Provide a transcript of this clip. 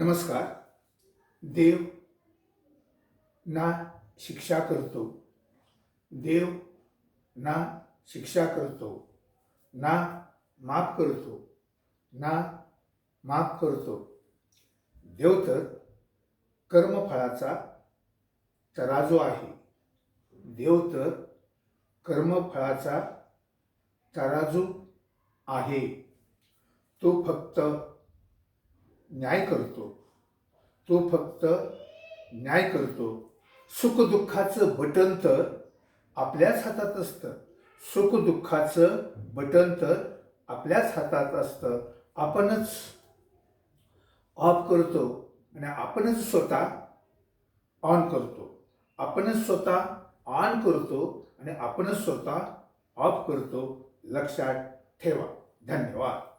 नमस्कार. देव ना शिक्षा करतो. देव ना शिक्षा करतो. ना माफ करतो. ना माफ करतो. देव तर कर्मफळाचा तराजू आहे. देव तर कर्मफळाचा तराजू आहे. तो फक्त न्याय करतो. तो फक्त न्याय करतो. सुखदुःखाचं बटन तर आपल्याच हातात असतं. सुखदुःखाचं बटन तर आपल्याच हातात असतं. आपणच ऑफ करतो आणि आपणच स्वतः ऑन करतो. आपणच स्वतः ऑन करतो आणि आपणच स्वतः ऑफ करतो. लक्षात ठेवा. धन्यवाद.